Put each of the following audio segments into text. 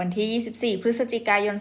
วันที่ 24 พฤศจิกายน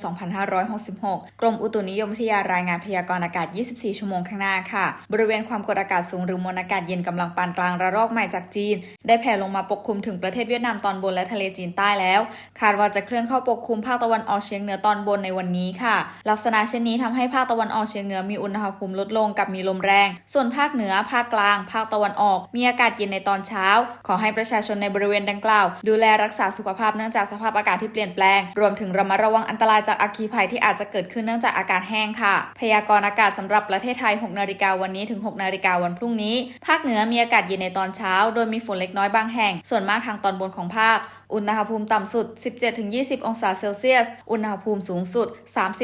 2566 กรมอุตุนิยมวิทยารายงานพยากรณ์อากาศ 24 ชั่วโมงข้างหน้าค่ะ บริเวณความกดอากาศสูงหรือมวลอากาศเย็นกำลังปานกลางระลอกใหม่จากจีน ได้แผ่ลงมาปกคลุมถึงประเทศเวียดนามตอนบนและทะเลจีนใต้แล้ว คาดว่าจะเคลื่อนเข้าปกคลุมภาคตะวันออกเฉียงเหนือตอนบนในวันนี้ค่ะ ลักษณะเช่นนี้ทำให้ภาคตะวันออกเฉียงเหนือมีอุณหภูมิลดลงกับมีลมแรง ส่วนภาคเหนือ ภาคกลาง ภาคตะวันออก มีอากาศเย็นในตอนเช้า ขอให้ประชาชนในบริเวณดังกล่าว ดูแลรักษาสุขภาพเนื่องจากสภาพอากาศที่เปลี่ยนแปลงรวมถึงระมัดระวังอันตรายจากอัคคีภัยที่อาจจะเกิดขึ้นเนื่องจากอากาศแห้งค่ะ พยากรณ์อากาศสำหรับประเทศไทย 6 นาฬิกาวันนี้ถึง 6 นาฬิกาวันพรุ่งนี้ ภาคเหนือมีอากาศเย็นในตอนเช้า โดยมีฝนเล็กน้อยบางแห่ง ส่วนมากทางตอนบนของภาค อุณหภูมิต่ำสุด 17-20 องศาเซลเซียส อุณหภูมิสูงสุด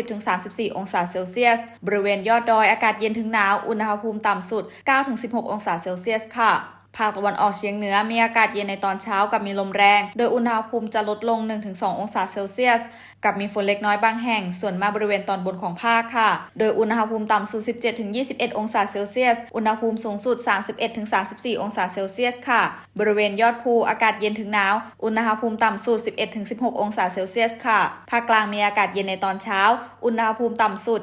30-34 องศาเซลเซียส บริเวณยอดดอยอากาศเย็นถึงหนาว อุณหภูมิต่ำสุด 9-16 องศาเซลเซียสค่ะ ภาคตะวันออกเฉียงเหนือมีอากาศเย็นในตอนเช้ากับมีลมแรง โดยอุณหภูมิจะลดลง 1-2 องศาเซลเซียส กับมีฝนเล็กน้อยบางแห่ง ส่วนมากบริเวณตอนบนของภาคค่ะ โดยอุณหภูมิต่ำสุด 17-21 องศาเซลเซียส อุณหภูมิสูงสุด 31-34 องศาเซลเซียสค่ะ บริเวณยอดภูอากาศเย็นถึงหนาว อุณหภูมิต่ำสุด 11-16 องศาเซลเซียสค่ะ ภาคกลางมีอากาศเย็นในตอนเช้า อุณหภูมิต่ำสุด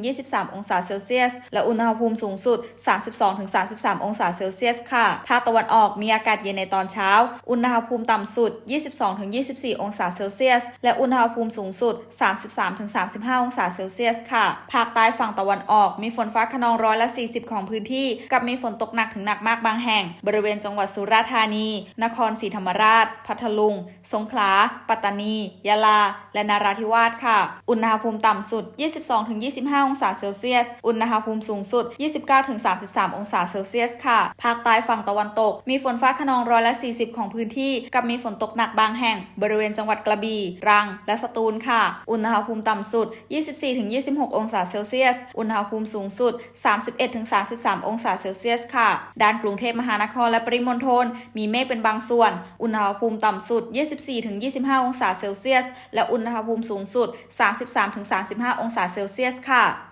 20-23 องศาเซลเซียส และอุณหภูมิสูงสุด 32-33 องศาเซลเซียสค่ะภาคตะวันออกมีอากาศเย็นในตอนเช้า อุณหภูมิต่ำสุด 22-24 องศาเซลเซียส และอุณหภูมิสูงสุด 33-35 องศาเซลเซียสค่ะ ภาคใต้ฝั่งตะวันออก มีฝนฟ้าขนองร้อยละ 40 ของพื้นที่ กับมีฝนตกหนักถึงหนักมากบางแห่ง บริเวณจังหวัดสุราษฎร์ธานี นครศรีธรรมราช พัทลุง สงขลา ปัตตานี ยะลา และนาราธิวาสค่ะ อุณหภูมิต่ำสุด 22-25 องศาเซลเซียส อุณหภูมิสูงสุด 29-33 องศาเซลเซียสค่ะ ภาคใต้ฝั่งตะวันตก มีฝนฟ้าขนองร้อยละ 40 ของพื้นที่ กับมีฝนตกหนักบางแห่ง บริเวณจังหวัดกระบี่ตรัง และสตูลค่ะ อุณหภูมิต่ำสุด 24-26 องศาเซลเซียส อุณหภูมิสูงสุด 31-33 องศาเซลเซียสค่ะ ด้านกรุงเทพมหานครและปริมณฑลมีเมฆเป็นบางส่วน อุณหภูมิต่ำสุด 24-25 องศาเซลเซียส และอุณหภูมิสูงสุด 33-35 องศาเซลเซียสค่ะ